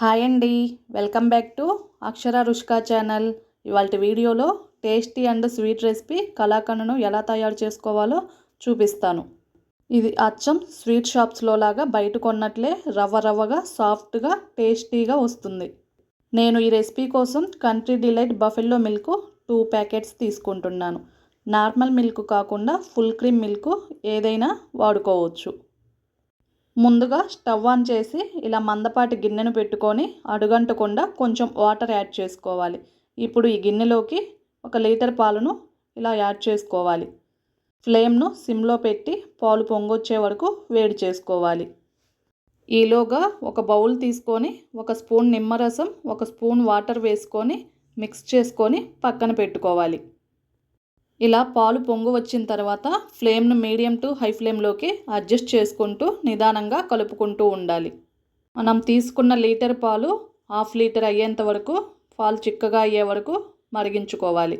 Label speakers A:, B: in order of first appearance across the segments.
A: Hi అండి. Welcome back to Akshara Rushka channel. ఇవాళ వీడియోలో టేస్టీ అండ్ స్వీట్ రెసిపీ కళాకండను ఎలా తయారు చేసుకోవాలో చూపిస్తాను. ఇది అచ్చం స్వీట్ షాప్స్లో లాగా బయట కొన్నట్లే రవ్వ రవ్వగా సాఫ్ట్గా టేస్టీగా వస్తుంది. నేను ఈ రెసిపీ కోసం Country Delight buffalo milk two packets తీసుకుంటున్నాను. నార్మల్ మిల్క్ కాకుండా ఫుల్ క్రీమ్ మిల్క్ ఏదైనా వాడుకోవచ్చు. ముందుగా స్టవ్ ఆన్ చేసి ఇలా మందపాటి గిన్నెను పెట్టుకొని అడుగంటకుండా కొంచెం వాటర్ యాడ్ చేసుకోవాలి. ఇప్పుడు ఈ గిన్నెలోకి ఒక లీటర్ పాలను ఇలా యాడ్ చేసుకోవాలి. ఫ్లేమ్ను సిమ్లో పెట్టి పాలు పొంగొచ్చే వరకు వేడి చేసుకోవాలి. ఈలోగా ఒక బౌల్ తీసుకొని ఒక స్పూన్ నిమ్మరసం ఒక స్పూన్ వాటర్ వేసుకొని మిక్స్ చేసుకొని పక్కన పెట్టుకోవాలి. ఇలా పాలు పొంగు వచ్చిన తర్వాత ఫ్లేమ్ను మీడియం టు హై ఫ్లేమ్లోకి అడ్జస్ట్ చేసుకుంటూ నిదానంగా కలుపుకుంటూ ఉండాలి. మనం తీసుకున్న లీటర్ పాలు హాఫ్ లీటర్ అయ్యేంత వరకు పాలు చిక్కగా అయ్యే వరకు మరిగించుకోవాలి.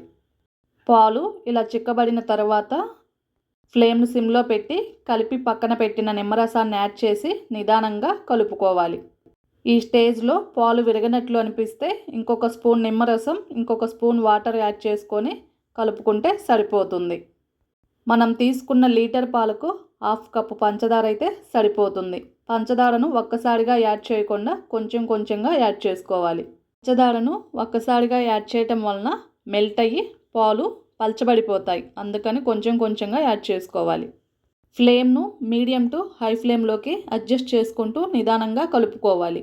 A: పాలు ఇలా చిక్కబడిన తర్వాత ఫ్లేమ్ను సిమ్లో పెట్టి కలిపి పక్కన పెట్టిన నిమ్మరసాన్ని యాడ్ చేసి నిదానంగా కలుపుకోవాలి. ఈ స్టేజ్లో పాలు విరగనట్లు అనిపిస్తే ఇంకొక స్పూన్ నిమ్మరసం ఇంకొక స్పూన్ వాటర్ యాడ్ చేసుకొని కలుపుకుంటే సరిపోతుంది. మనం తీసుకున్న లీటర్ పాలకు హాఫ్ కప్పు పంచదార అయితే సరిపోతుంది. పంచదారను ఒక్కసారిగా యాడ్ చేయకుండా కొంచెం కొంచెంగా యాడ్ చేసుకోవాలి. పంచదారను ఒక్కసారిగా యాడ్ చేయటం వలన మెల్ట్ అయ్యి పాలు పలచబడిపోతాయి. అందుకని కొంచెం కొంచెంగా యాడ్ చేసుకోవాలి. ఫ్లేమ్ను మీడియం టు హై ఫ్లేమ్లోకి అడ్జస్ట్ చేసుకుంటూ నిదానంగా కలుపుకోవాలి.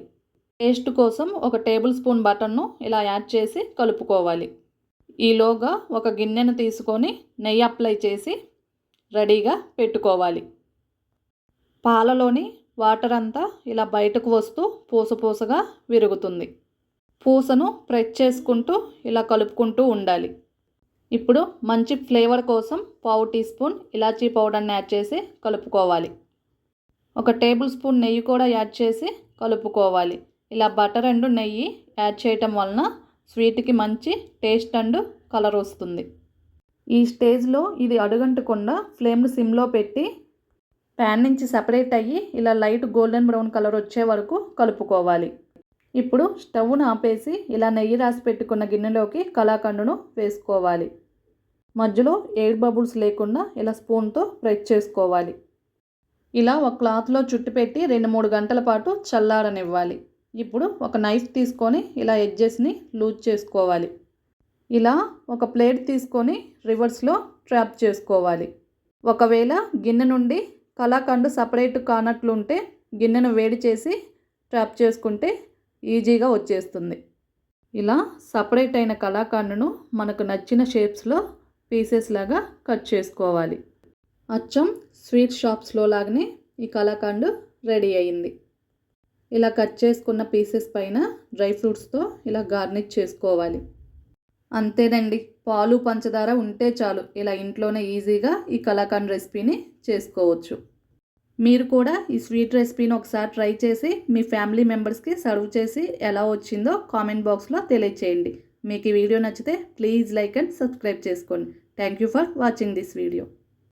A: టేస్ట్ కోసం ఒక టేబుల్ స్పూన్ బటన్ను ఇలా యాడ్ చేసి కలుపుకోవాలి. ఈలోగా ఒక గిన్నెను తీసుకొని నెయ్యి అప్లై చేసి రెడీగా పెట్టుకోవాలి. పాలలోని వాటర్ అంతా ఇలా బయటకు వస్తూ పూస పూసగా విరుగుతుంది. పూసను ప్రెస్ చేసుకుంటూ ఇలా కలుపుకుంటూ ఉండాలి. ఇప్పుడు మంచి ఫ్లేవర్ కోసం పావు టీ స్పూన్ ఇలాచీ పౌడర్ని యాడ్ చేసి కలుపుకోవాలి. ఒక టేబుల్ స్పూన్ నెయ్యి కూడా యాడ్ చేసి కలుపుకోవాలి. ఇలా బటర్ అండ్ నెయ్యి యాడ్ చేయటం వలన స్వీట్కి మంచి టేస్ట్ అండ్ కలర్ వస్తుంది. ఈ స్టేజ్లో ఇది అడుగంటకుండా ఫ్లేమ్ను సిమ్లో పెట్టి ప్యాన్ నుంచి సపరేట్ అయ్యి ఇలా లైట్ గోల్డెన్ బ్రౌన్ కలర్ వచ్చే వరకు కలుపుకోవాలి. ఇప్పుడు స్టవ్ను ఆపేసి ఇలా నెయ్యి రాసి పెట్టుకున్న గిన్నెలోకి కళాఖండును వేసుకోవాలి. మధ్యలో ఎయిర్ బబుల్స్ లేకుండా ఇలా స్పూన్తో ప్రెస్ చేసుకోవాలి. ఇలా ఒక క్లాత్లో చుట్టుపెట్టి రెండు మూడు గంటల పాటు చల్లారనివ్వాలి. ఇప్పుడు ఒక నైఫ్ తీసుకొని ఇలా ఎడ్జెస్ని లూజ్ చేసుకోవాలి. ఇలా ఒక ప్లేట్ తీసుకొని రివర్స్లో ట్రాప్ చేసుకోవాలి. ఒకవేళ గిన్నె నుండి కళాఖండ్ సపరేట్ కానట్లుంటే గిన్నెను వేడి చేసి ట్రాప్ చేసుకుంటే ఈజీగా వచ్చేస్తుంది. ఇలా సపరేట్ అయిన కళాఖండ్ను మనకు నచ్చిన షేప్స్లో పీసెస్ లాగా కట్ చేసుకోవాలి. అచ్చం స్వీట్ షాప్స్లో లాగానే ఈ కళాఖండ్ రెడీ అయింది. ఇలా కట్ చేసుకున్న పీసెస్ పైన డ్రై ఫ్రూట్స్తో ఇలా గార్నిష్ చేసుకోవాలి. అంతేనండి పాలు పంచదార ఉంటే చాలు. ఇలా ఇంట్లోనే ఈజీగా ఈ కలాకండ్ రెసిపీని చేసుకోవచ్చు. మీరు కూడా ఈ స్వీట్ రెసిపీని ఒకసారి ట్రై చేసి మీ ఫ్యామిలీ మెంబర్స్కి సర్వ్ చేసి ఎలా వచ్చిందో కామెంట్ బాక్స్లో తెలియచేయండి. మీకు ఈ వీడియో నచ్చితే ప్లీజ్ లైక్ అండ్ సబ్స్క్రైబ్ చేసుకోండి. Thank you for watching this video.